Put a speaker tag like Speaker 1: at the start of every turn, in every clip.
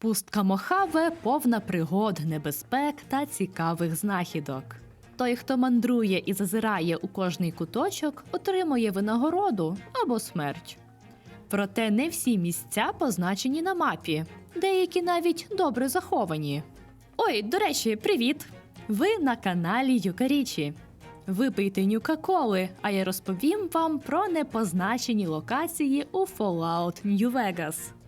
Speaker 1: Пустка Мохаве повна пригод, небезпек та цікавих знахідок. Той, хто мандрує і зазирає у кожний куточок, отримує винагороду або смерть. Проте не всі місця позначені на мапі, деякі навіть добре заховані. Ой, до речі, привіт! Ви на каналі Юкарічі. Випийте нюка-коли, а я розповім вам про непозначені локації у Fallout New Vegas.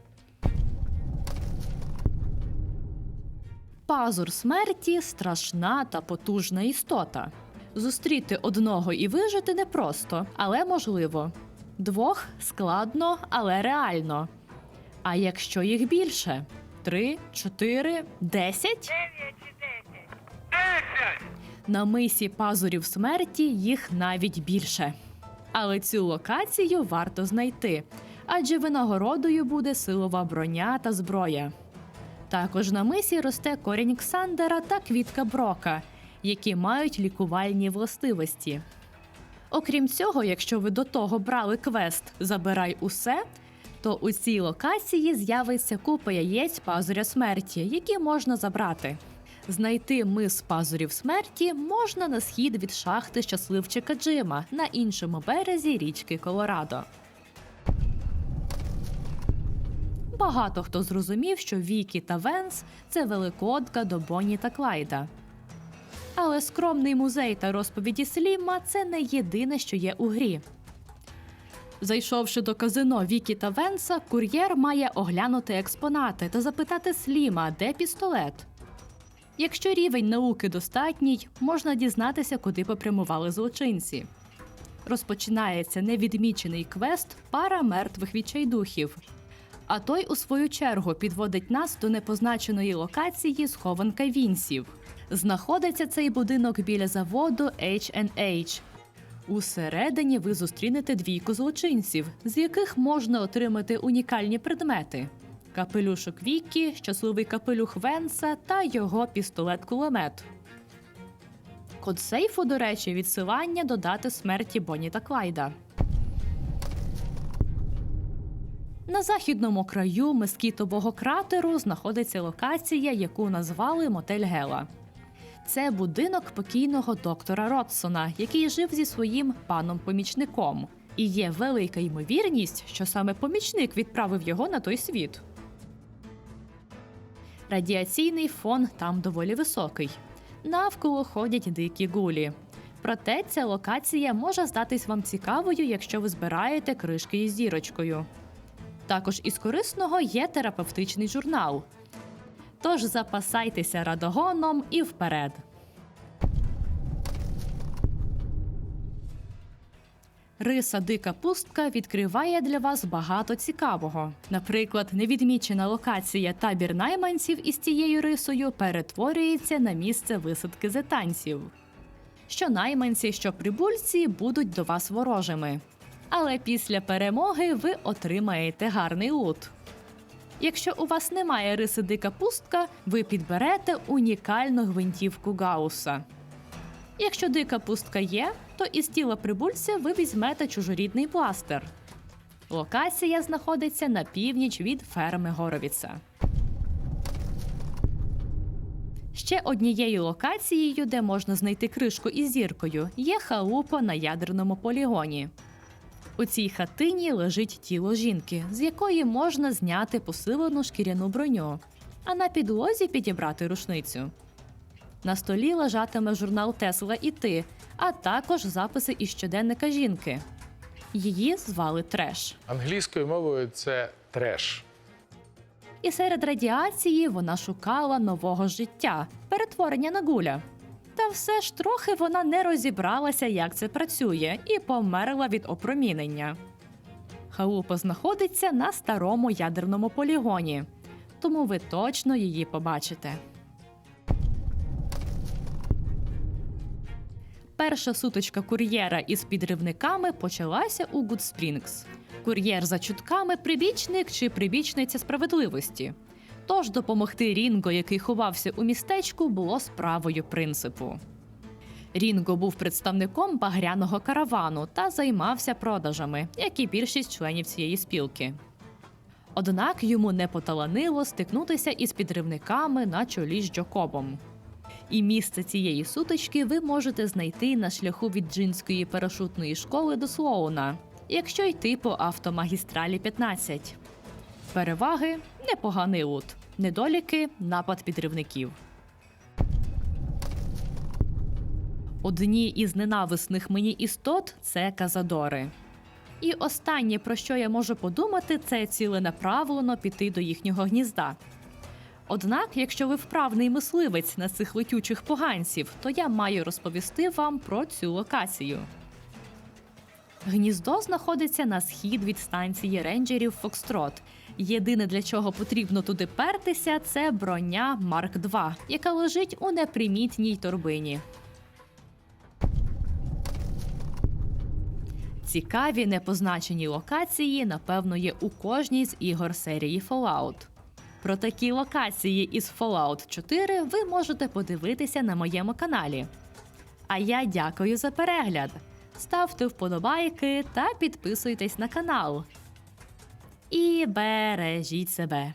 Speaker 1: Пазур смерті страшна та потужна істота. Зустріти одного і вижити непросто, але можливо. Двох складно, але реально. А якщо їх більше? Три, чотири, десять? На мисі пазурів смерті їх навіть більше. Але цю локацію варто знайти, адже винагородою буде силова броня та зброя. Також на мисі росте корінь Ксандера та квітка Брока, які мають лікувальні властивості. Окрім цього, якщо ви до того брали квест Забирай усе, то у цій локації з'явиться купа яєць пазуря смерті, які можна забрати. Знайти мис пазурів смерті можна на схід від шахти щасливчика Джима на іншому березі річки Колорадо. Багато хто зрозумів, що Вікі та Венс це великодка до Бонні та Клайда. Але скромний музей та розповіді Сліма це не єдине, що є у грі. Зайшовши до казино Вікі та Венса, кур'єр має оглянути експонати та запитати Сліма, де пістолет. Якщо рівень науки достатній, можна дізнатися, куди попрямували злочинці. Розпочинається невідмічений квест пара мертвих відчайдухів. А той, у свою чергу, підводить нас до непозначеної локації схованка Вінсів. Знаходиться цей будинок біля заводу H&H. Усередині ви зустрінете двійку злочинців, з яких можна отримати унікальні предмети: капелюшок Вікі, щасливий капелюх Венса та його пістолет-кулемет. Код сейфу, до речі, відсилання до дати смерті Бонні та Клайда. На західному краю мескітового кратеру знаходиться локація, яку назвали Мотель Гела. Це будинок покійного доктора Ротсона, який жив зі своїм паном-помічником. І є велика ймовірність, що саме помічник відправив його на той світ. Радіаційний фон там доволі високий. Навколо ходять дикі гулі. Проте ця локація може здатись вам цікавою, якщо ви збираєте кришки із зірочкою. Також із корисного є терапевтичний журнал. Тож запасайтеся радогоном і вперед. Риса Дика Пустка відкриває для вас багато цікавого. Наприклад, невідмічена локація табір найманців із цією рисою перетворюється на місце висадки зетанців. Що найманці, що прибульці будуть до вас ворожими. Але після перемоги ви отримаєте гарний лут. Якщо у вас немає риси дика пустка, ви підберете унікальну гвинтівку Гауса. Якщо дика пустка є, то із тіла прибульця ви візьмете чужорідний пластир. Локація знаходиться на північ від ферми Горовіца. Ще однією локацією, де можна знайти кришку із зіркою, є халупа на ядерному полігоні. У цій хатині лежить тіло жінки, з якої можна зняти посилену шкіряну броню, а на підлозі підібрати рушницю. На столі лежатиме журнал Тесла і ти, а також записи із щоденника жінки. Її звали Треш.
Speaker 2: Англійською мовою це треш.
Speaker 1: І серед радіації вона шукала нового життя, перетворення на гуля. Та все ж трохи вона не розібралася, як це працює, і померла від опромінення. Халупа знаходиться на старому ядерному полігоні, тому ви точно її побачите. Перша сутичка кур'єра із підривниками почалася у Гудспрінгс. Кур'єр за чутками прибічник чи прибічниця справедливості. Тож допомогти Рінго, який ховався у містечку, було справою принципу. Рінго був представником багряного каравану та займався продажами, як і більшість членів цієї спілки. Однак йому не поталанило стикнутися із підривниками на чолі з Джокобом. І місце цієї сутички ви можете знайти на шляху від джинської парашутної школи до Слоуна, якщо йти по автомагістралі 15. Переваги непоганий лут, недоліки напад підривників. Одні із ненависних мені істот це казадори. І останнє, про що я можу подумати, це ціленаправлено піти до їхнього гнізда. Однак, якщо ви вправний мисливець на цих летючих поганців, то я маю розповісти вам про цю локацію. Гніздо знаходиться на схід від станції рейнджерів Фокстрот. Єдине для чого потрібно туди пертися, це броня Марк 2 яка лежить у непримітній торбині. Цікаві непозначені локації, напевно, є у кожній з ігор серії Fallout. Про такі локації із Fallout 4 ви можете подивитися на моєму каналі. А я дякую за перегляд. Ставте вподобайки та підписуйтесь на канал. І бережіть себе.